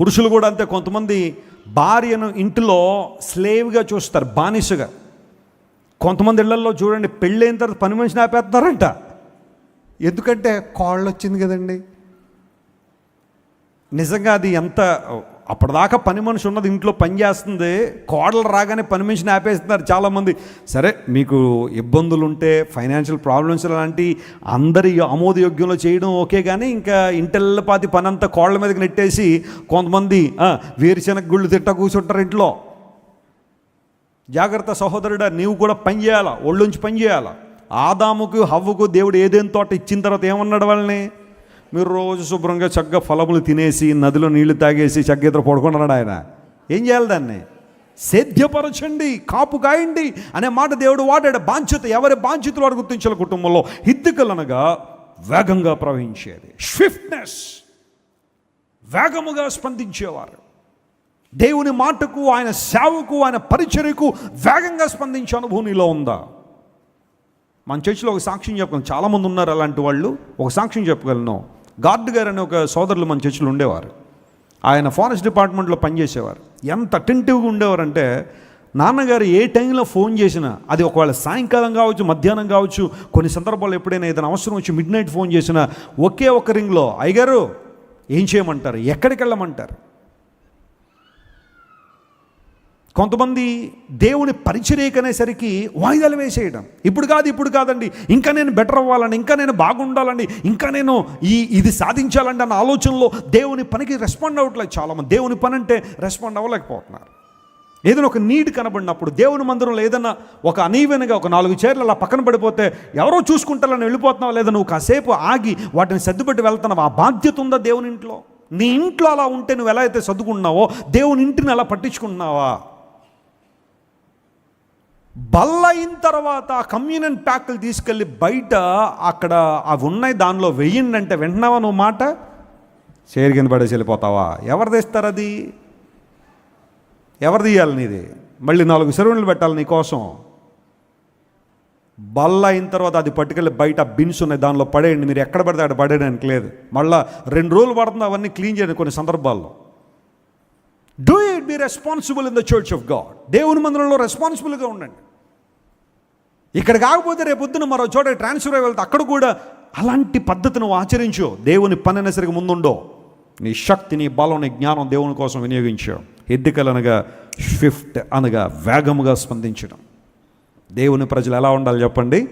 పురుషులు కూడా అంతే కొంతమంది భార్యను ఇంటిలో స్లేవ్గా చూస్తారు బానిసగా. కొంతమంది ఇళ్ళలో చూడండి పెళ్ళైన తర్వాత పని మనిషిని ఆపేస్తున్నారంట ఎందుకంటే కాళ్ళు వచ్చింది కదండి. నిజంగా అది ఎంత అప్పటిదాకా పని మనిషి ఉన్నది ఇంట్లో పని చేస్తుంది కోడలు రాగానే పని మనిషిని ఆపేస్తున్నారు చాలామంది. సరే మీకు ఇబ్బందులు ఉంటే ఫైనాన్షియల్ ప్రాబ్లమ్స్ లాంటి అందరి ఆమోదయోగ్యంలో చేయడం ఓకే కానీ ఇంకా ఇంటెల్లపాతి పని అంతా కోళ్ళ మీదకి నెట్టేసి కొంతమంది వేరుశనగ గుళ్ళు తిట్ట కూర్చుంటారు ఇంట్లో. జాగ్రత్త సహోదరుడా నీవు కూడా పని చేయాలా? ఒళ్ళుంచి పని చేయాలా? ఆదాముకు హవ్వకు దేవుడు ఏదేం తోట ఇచ్చిన తర్వాత ఏమన్నాడు వాళ్ళని? మీరు రోజు శుభ్రంగా చక్కగా ఫలములు తినేసి నదిలో నీళ్ళు తాగేసి చక్కగా ఇద్దరు పడుకున్నాడు ఆయన. ఏం చేయాలి దాన్ని? సేద్యపరచండి కాపు కాయండి అనే మాట దేవుడు వాడాడు. బాధ్యత ఎవరి బాధ్యతలు వాడు గుర్తించాలి కుటుంబంలో? హిద్దుకలనగా వేగంగా ప్రవహించేది. స్విఫ్ట్నెస్ వేగముగా స్పందించేవారు. దేవుని మాటకు ఆయన సేవకు ఆయన పరిచర్యకు వేగంగా స్పందించే అనుభూమిలో ఉందా? మన చర్చిలో ఒక సాక్ష్యం చెప్పగలను. చాలామంది ఉన్నారు అలాంటి వాళ్ళు. ఒక సాక్ష్యం చెప్పగలను. గార్డ్ గారు అనే ఒక సోదరులు మన చర్చిలో ఉండేవారు. ఆయన ఫారెస్ట్ డిపార్ట్మెంట్లో పనిచేసేవారు. ఎంత అటెంటివ్గా ఉండేవారంటే నాన్నగారు ఏ టైంలో ఫోన్ చేసినా అది ఒకవేళ సాయంకాలం కావచ్చు మధ్యాహ్నం కావచ్చు కొన్ని సందర్భాల్లో ఎప్పుడైనా ఏదైనా అవసరం వచ్చి మిడ్ నైట్ ఫోన్ చేసినా ఒకే ఒక్క రింగ్లో అయ్యగారు ఏం చేయమంటారు? ఎక్కడికి వెళ్ళమంటారు? కొంతమంది దేవుని పరిచరేకనేసరికి వాయిదాలు వేసేయడం. ఇప్పుడు కాదు ఇప్పుడు కాదండి. ఇంకా నేను బెటర్ అవ్వాలండి ఇంకా నేను బాగుండాలండి ఇంకా నేను ఈ ఇది సాధించాలండి అన్న ఆలోచనలో దేవుని పనికి రెస్పాండ్ అవ్వట్లేదు చాలామంది. దేవుని పని అంటే రెస్పాండ్ అవ్వలేకపోతున్నారు. ఏదైనా ఒక నీడ్ కనబడినప్పుడు దేవుని మందిరంలో ఏదైనా ఒక అనీవెన్గా ఒక నాలుగు చీరలు అలా పక్కన పడిపోతే ఎవరో చూసుకుంటారని వెళ్ళిపోతున్నావు లేదా నువ్వు కాసేపు ఆగి వాటిని సర్దుపెట్టి వెళ్తున్నావు? ఆ బాధ్యత ఉందా దేవుని ఇంట్లో? నీ ఇంట్లో అలా ఉంటే నువ్వు ఎలా అయితే సర్దుకుంటున్నావో దేవుని ఇంటిని అలా పట్టించుకుంటున్నావా? బల్ల అయిన తర్వాత కమ్యూనియన్ ప్యాక్లు తీసుకెళ్ళి బయట అక్కడ అవి ఉన్నాయి దానిలో వెయ్యండి అంటే వింటున్నావా నువ్వు మాట? చేరు కింద పడేసి వెళ్ళిపోతావా? ఎవరు తెస్తారు అది? ఎవరు తీయాలి నీది? మళ్ళీ నాలుగు సెరవులు పెట్టాలి నీకోసం బల్ల అయిన తర్వాత అది పట్టుకెళ్ళి బయట బిన్స్ ఉన్నాయి దానిలో పడేయండి. మీరు ఎక్కడ పడితే అక్కడ పడేయడానికి లేదు. మళ్ళీ రెండు రోజులు పడుతుంది అవన్నీ క్లీన్ చేయండి కొన్ని సందర్భాల్లో. Do it be responsible in the church of God దేవుని మందిరంలో రెస్పాన్సిబుల్గా ఉండండి. ఇక్కడ కాకపోతే రేపు పొద్దున మరో చోట ట్రాన్స్ఫర్ అయి వెళ్తే అక్కడ కూడా అలాంటి పద్ధతిని నువ్వు ఆచరించు. దేవుని పని అనేసరికి ముందుండో. నీ శక్తి నీ బలం నీ జ్ఞానం దేవుని కోసం వినియోగించావు ఎద్దికలు అనగా స్విఫ్ట్ అనగా వేగముగా స్పందించడం. దేవుని ప్రజలు ఎలా ఉండాలి చెప్పండి?